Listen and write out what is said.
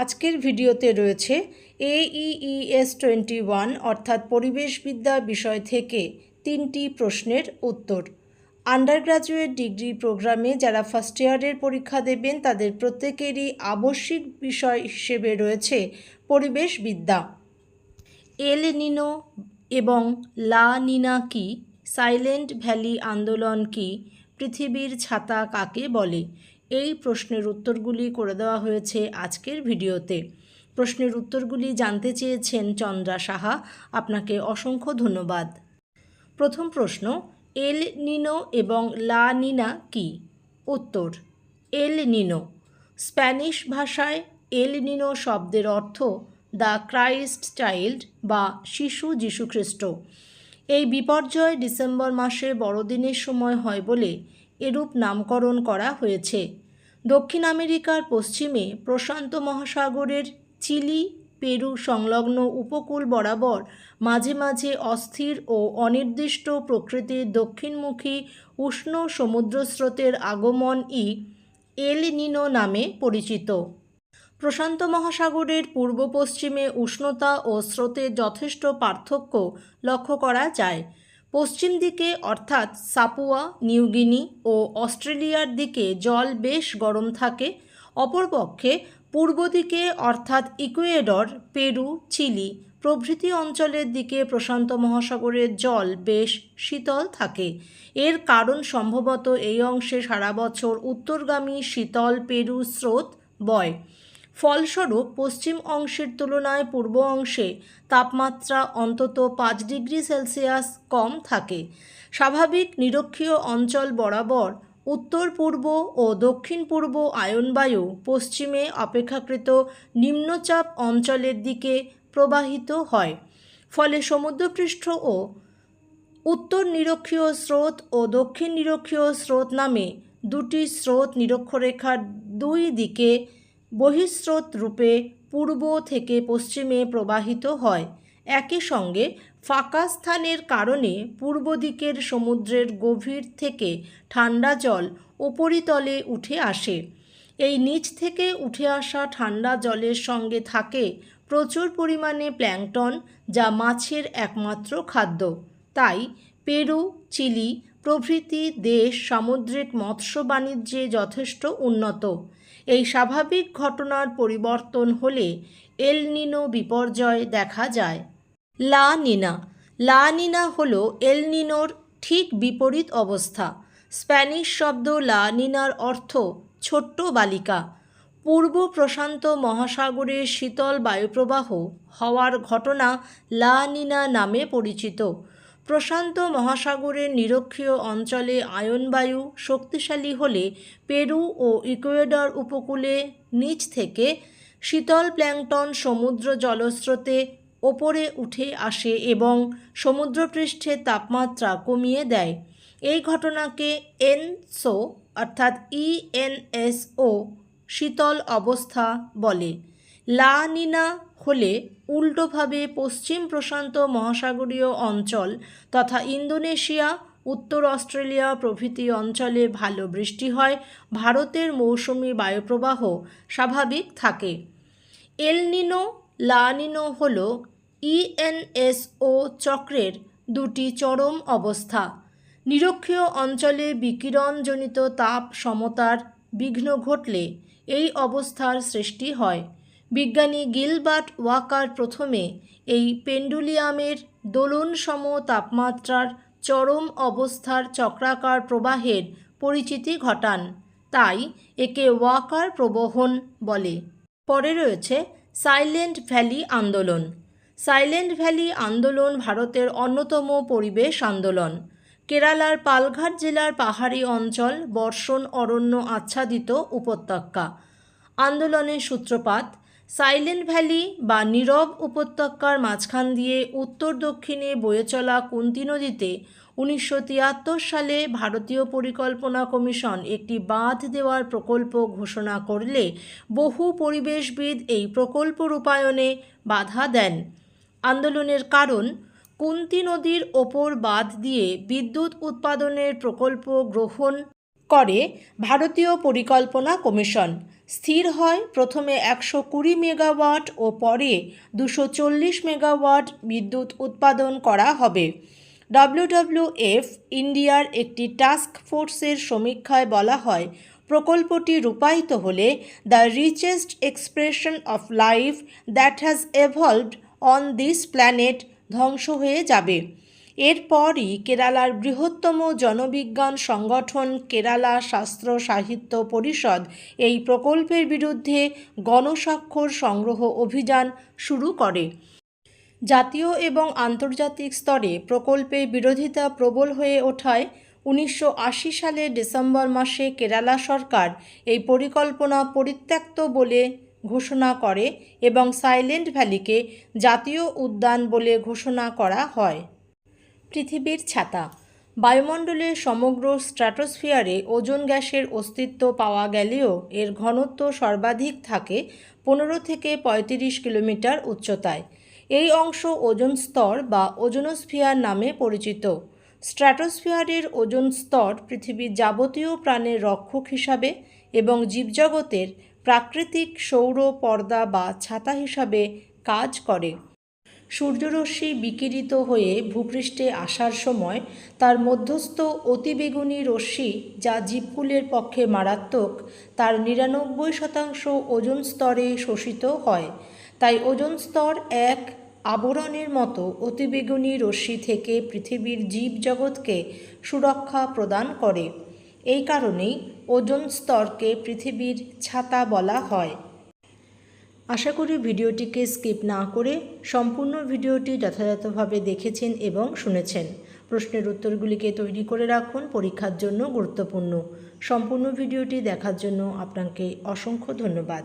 আজকের ভিডিওতে রয়েছে এইইএস টোয়েন্টি ওয়ান অর্থাৎ পরিবেশবিদ্যা বিষয় থেকে তিনটি প্রশ্নের উত্তর। আন্ডার গ্রাজুয়েট ডিগ্রি প্রোগ্রামে যারা ফার্স্ট ইয়ারের পরীক্ষা দেবেন, তাদের প্রত্যেকেরই আবশ্যিক বিষয় হিসেবে রয়েছে পরিবেশবিদ্যা। এল নিনো এবং লা নিনা কি? সাইলেন্ট ভ্যালি আন্দোলন কি? পৃথিবীর ছাতা কাকে বলে? এই প্রশ্নের উত্তরগুলি করে দেওয়া হয়েছে আজকের ভিডিওতে। প্রশ্নের উত্তরগুলি জানতে চেয়েছেন চন্দ্রা সাহা। আপনাকে অসংখ্য ধন্যবাদ। প্রথম প্রশ্ন, এল নিনো এবং লা নিনা কি? উত্তর, এল নিনো। স্প্যানিশ ভাষায় এল নিনো শব্দের অর্থ দ্য ক্রাইস্ট চাইল্ড বা শিশু যীশুখ্রিস্ট। এই বিপর্যয় ডিসেম্বর মাসে বড়দিনের সময় হয় বলে এরূপ নামকরণ করা হয়েছে। দক্ষিণ আমেরিকার পশ্চিমে প্রশান্ত মহাসাগরের চিলি, পেরু সংলগ্ন উপকূল বরাবর মাঝে মাঝে অস্থির ও অনির্দিষ্ট প্রকৃতির দক্ষিণমুখী উষ্ণ সমুদ্রস্রোতের আগমনই এল নিনো নামে পরিচিত। প্রশান্ত মহাসাগরের পূর্ব পশ্চিমে উষ্ণতা ও স্রোতের যথেষ্ট পার্থক্য লক্ষ্য করা যায়। পশ্চিম দিকে অর্থাৎ সাপুয়া নিউগিনি ও অস্ট্রেলিয়ার দিকে জল বেশ গরম থাকে। অপরপক্ষে পূর্ব দিকে অর্থাৎ ইকুয়েডর, পেরু, চিলি প্রভৃতি অঞ্চলের দিকে প্রশান্ত মহাসাগরের জল বেশ শীতল থাকে। এর কারণ সম্ভবত এই অংশে সারা বছর উত্তরগামী শীতল পেরু স্রোত বয়। ফলস্বরূপ পশ্চিম অংশের তুলনায় পূর্ব অংশে তাপমাত্রা অন্তত পাঁচ ডিগ্রি সেলসিয়াস কম থাকে। স্বাভাবিক নিরক্ষীয় অঞ্চল বরাবর উত্তর পূর্ব ও দক্ষিণ পূর্ব আয়নবায়ু পশ্চিমে অপেক্ষাকৃত নিম্নচাপ অঞ্চলের দিকে প্রবাহিত হয়। ফলে সমুদ্রপৃষ্ঠ ও উত্তর নিরক্ষীয় স্রোত ও দক্ষিণ নিরক্ষীয় স্রোত নামে দুটি স্রোত নিরক্ষরেখার দুই দিকে বহিঃস্রোত রূপে পূর্ব থেকে পশ্চিমে প্রবাহিত হয়। একই সঙ্গে ফাঁকা স্থানের কারণে পূর্ব দিকের সমুদ্রের গভীর থেকে ঠান্ডা জল উপরিতলে উঠে আসে। এই নিচ থেকে উঠে আসা ঠান্ডা জলের সঙ্গে থাকে প্রচুর পরিমাণে প্ল্যাংটন, যা মাছের একমাত্র খাদ্য। তাই পেরু, চিলি প্রভৃতি দেশ সামুদ্রিক মৎস্য বাণিজ্যে যথেষ্ট উন্নত। এই স্বাভাবিক ঘটনার পরিবর্তন হলে এল নিনো বিপর্যয় দেখা যায়। লা নিনা। লা নিনা হল এল নিনোর ঠিক বিপরীত অবস্থা। স্প্যানিশ শব্দ লা নিনার অর্থ ছোট্ট বালিকা। পূর্ব প্রশান্ত মহাসাগরের শীতল বায়ুপ্রবাহ হওয়ার ঘটনা লা নিনা নামে পরিচিত। প্রশান্ত মহাসাগরের নিরক্ষীয় অঞ্চলে আয়নবায়ু শক্তিশালী হলে পেরু ও ইকুয়েডর উপকূলে নিচ থেকে শীতল প্ল্যাংটন সমুদ্র জলস্রোতে ওপরে উঠে আসে এবং সমুদ্রপৃষ্ঠের তাপমাত্রা কমিয়ে দেয়। এই ঘটনাকে এনসো অর্থাৎ ইএনএসও শীতল অবস্থা বলে। লা নিনা হলে উল্টোভাবে পশ্চিম প্রশান্ত মহাসাগরীয় অঞ্চল তথা ইন্দোনেশিয়া, উত্তর অস্ট্রেলিয়া প্রভৃতি অঞ্চলে ভালো বৃষ্টি হয়, ভারতের মৌসুমি বায়ুপ্রবাহ স্বাভাবিক থাকে। এল নিনো, লা নিনো হল ইএনএসও চক্রের দুটি চরম অবস্থা। নিরক্ষীয় অঞ্চলে বিকিরণজনিত তাপ সমতার বিঘ্ন ঘটলে এই অবস্থার সৃষ্টি হয়। বিজ্ঞানী গিলবার্ট ওয়াকার প্রথমে এই পেন্ডুলিয়ামের দোলনসম তাপমাত্রার চরম অবস্থার চক্রাকার প্রবাহের পরিচিতি ঘটান। তাই একে ওয়াকার প্রবহন বলে। পরে রয়েছে সাইলেন্ট ভ্যালি আন্দোলন। সাইলেন্ট ভ্যালি আন্দোলন ভারতের অন্যতম পরিবেশ আন্দোলন। কেরালার পালঘাট জেলার পাহাড়ি অঞ্চল বর্ষণ অরণ্য আচ্ছাদিত উপত্যকা। আন্দোলনের সূত্রপাত সাইলেন্ট ভ্যালি বা নীরব উপত্যকার মাঝখান দিয়ে উত্তর দক্ষিণে বয়ে চলা কুন্তি নদীতে উনিশশো তিয়াত্তর সালে ভারতীয় পরিকল্পনা কমিশন একটি বাঁধ দেওয়ার প্রকল্প ঘোষণা করলে বহু পরিবেশবিদ এই প্রকল্প রূপায়ণে বাধা দেন। আন্দোলনের কারণ, কুন্তি নদীর ওপর বাঁধ দিয়ে বিদ্যুৎ উৎপাদনের প্রকল্প গ্রহণ করে ভারতীয় পরিকল্পনা কমিশন। স্থির হয় প্রথমে একশো কুড়ি মেগাওয়াট ও পরে দুশো চল্লিশ মেগাওয়াট বিদ্যুৎ উৎপাদন করা হবে। ডব্লিউডব্লিউএফ ইন্ডিয়ার একটি টাস্ক ফোর্সের সমীক্ষায় বলা হয়, প্রকল্পটি রূপায়িত হলে the richest expression of life that has evolved on this planet ধ্বংস হয়ে যাবে। এরপরই কেরালার বৃহত্তম জনবিজ্ঞান সংগঠন কেরালা শাস্ত্র সাহিত্য পরিষদ এই প্রকল্পের বিরুদ্ধে গণস্বাক্ষর সংগ্রহ অভিযান শুরু করে। জাতীয় এবং আন্তর্জাতিক স্তরে প্রকল্পের বিরোধিতা প্রবল হয়ে ওঠায় উনিশশো সালের ডিসেম্বর মাসে কেরালা সরকার এই পরিকল্পনা পরিত্যক্ত বলে ঘোষণা করে এবং সাইলেন্ট ভ্যালিকে জাতীয় উদ্যান বলে ঘোষণা করা হয়। পৃথিবীর ছাতা। বায়ুমণ্ডলের সমগ্র স্ট্র্যাটোস্ফিয়ারে ওজোন গ্যাসের অস্তিত্ব পাওয়া গেলেও এর ঘনত্ব সর্বাধিক থাকে পনেরো থেকে পঁয়ত্রিশ কিলোমিটার উচ্চতায়। এই অংশ ওজোন স্তর বা ওজোনোস্ফিয়ার নামে পরিচিত। স্ট্র্যাটোস্ফিয়ারের ওজোন স্তর পৃথিবীর যাবতীয় প্রাণের রক্ষক হিসাবে এবং জীবজগতের প্রাকৃতিক সৌর পর্দা বা ছাতা হিসাবে কাজ করে। সূর্যরশ্মি বিকিরিত হয়ে ভূপৃষ্ঠে আসার সময় তার মধ্যস্থ অতিবেগুনি রশ্মি যা জীবকুলের পক্ষে মারাত্মক, তার নিরানব্বই শতাংশ ওজোন স্তরে শোষিত হয়। তাই ওজোন স্তর এক আবরণের মতো অতিবেগুনি রশ্মি থেকে পৃথিবীর জীবজগৎকে সুরক্ষা প্রদান করে। এই কারণেই ওজোন স্তরকে পৃথিবীর ছাতা বলা হয়। আশা করি ভিডিওটিকে স্কিপ না করে সম্পূর্ণ ভিডিওটি যথাযথভাবে দেখেছেন এবং শুনেছেন। প্রশ্নের উত্তরগুলিকে তৈরি করে রাখুন, পরীক্ষার জন্য গুরুত্বপূর্ণ। সম্পূর্ণ ভিডিওটি দেখার জন্য আপনাকে অসংখ্য ধন্যবাদ।